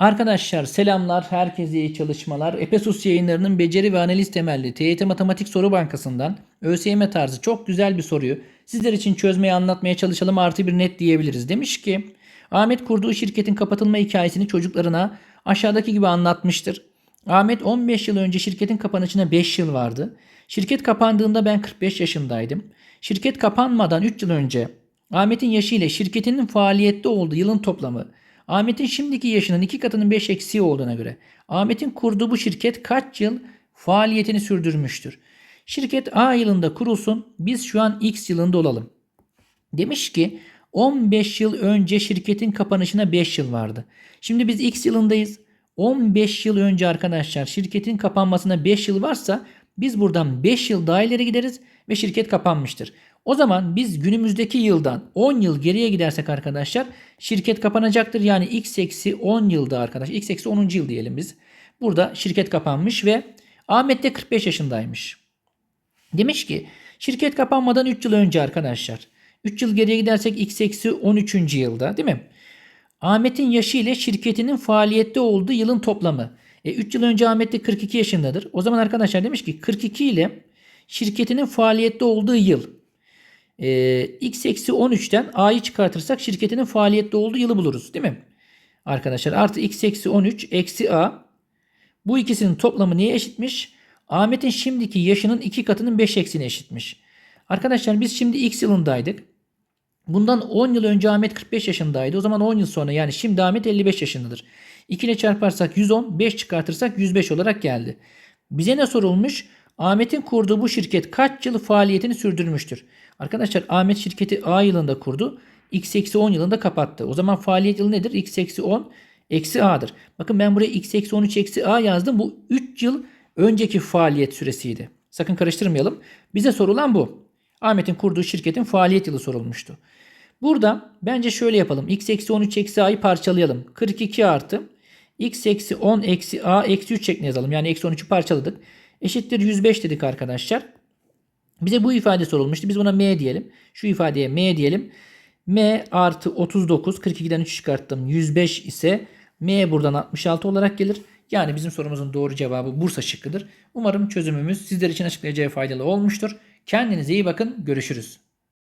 Arkadaşlar selamlar, herkese iyi çalışmalar. Epesus yayınlarının beceri ve analiz temelli TYT Matematik Soru Bankası'ndan ÖSYM tarzı çok güzel bir soruyu sizler için çözmeye anlatmaya çalışalım artı bir net diyebiliriz. Demiş ki Ahmet kurduğu şirketin kapatılma hikayesini çocuklarına aşağıdaki gibi anlatmıştır. Ahmet 15 yıl önce şirketin kapanışına 5 yıl vardı. Şirket kapandığında ben 45 yaşındaydım. Şirket kapanmadan 3 yıl önce Ahmet'in yaşı ile şirketinin faaliyette olduğu yılın toplamı Ahmet'in şimdiki yaşının iki katının 5 eksiği olduğuna göre Ahmet'in kurduğu bu şirket kaç yıl faaliyetini sürdürmüştür? Şirket A yılında kurulsun biz şu an X yılında olalım. Demiş ki 15 yıl önce şirketin kapanışına 5 yıl vardı. Şimdi biz X yılındayız. 15 yıl önce arkadaşlar şirketin kapanmasına 5 yıl varsa biz buradan 5 yıl daha ileri gideriz ve şirket kapanmıştır. O zaman biz günümüzdeki yıldan 10 yıl geriye gidersek arkadaşlar şirket kapanacaktır. Yani x eksi 10 yılda arkadaş x eksi 10. yıl diyelim biz. Burada şirket kapanmış ve Ahmet de 45 yaşındaymış. Demiş ki şirket kapanmadan 3 yıl önce arkadaşlar. 3 yıl geriye gidersek x eksi 13. yılda değil mi? Ahmet'in yaşı ile şirketinin faaliyette olduğu yılın toplamı. E, 3 yıl önce Ahmet de 42 yaşındadır. O zaman arkadaşlar demiş ki 42 ile şirketinin faaliyette olduğu yıl. E, x eksi 13'ten a'yı çıkartırsak şirketinin faaliyette olduğu yılı buluruz değil mi? Arkadaşlar artı x eksi 13 eksi a. Bu ikisinin toplamı neye eşitmiş? Ahmet'in şimdiki yaşının 2 katının 5 eksiğine eşitmiş. Arkadaşlar biz şimdi x yılındaydık. Bundan 10 yıl önce Ahmet 45 yaşındaydı. O zaman 10 yıl sonra yani şimdi Ahmet 55 yaşındadır. 2 ile çarparsak 110, 5 çıkartırsak 105 olarak geldi. Bize ne sorulmuş? Ahmet'in kurduğu bu şirket kaç yıl faaliyetini sürdürmüştür? Arkadaşlar Ahmet şirketi A yılında kurdu. X eksi 10 yılında kapattı. O zaman faaliyet yılı nedir? X eksi 10 eksi A'dır. Bakın ben buraya X eksi 13 eksi A yazdım. Bu 3 yıl önceki faaliyet süresiydi. Sakın karıştırmayalım. Bize sorulan bu. Ahmet'in kurduğu şirketin faaliyet yılı sorulmuştu. Burada bence şöyle yapalım. X eksi 13 eksi A'yı parçalayalım. 42 artı X eksi 10 eksi A eksi 3 şeklinde yazalım. Yani eksi 13'ü parçaladık. Eşittir 105 dedik arkadaşlar. Bize bu ifade sorulmuştu. Biz buna M diyelim. Şu ifadeye M diyelim. M artı 39. 42'den 3 çıkarttım. 105 ise M buradan 66 olarak gelir. Yani bizim sorumuzun doğru cevabı Bursa şıkkıdır. Umarım çözümümüz sizler için açıklayacağı faydalı olmuştur. Kendinize iyi bakın. Görüşürüz.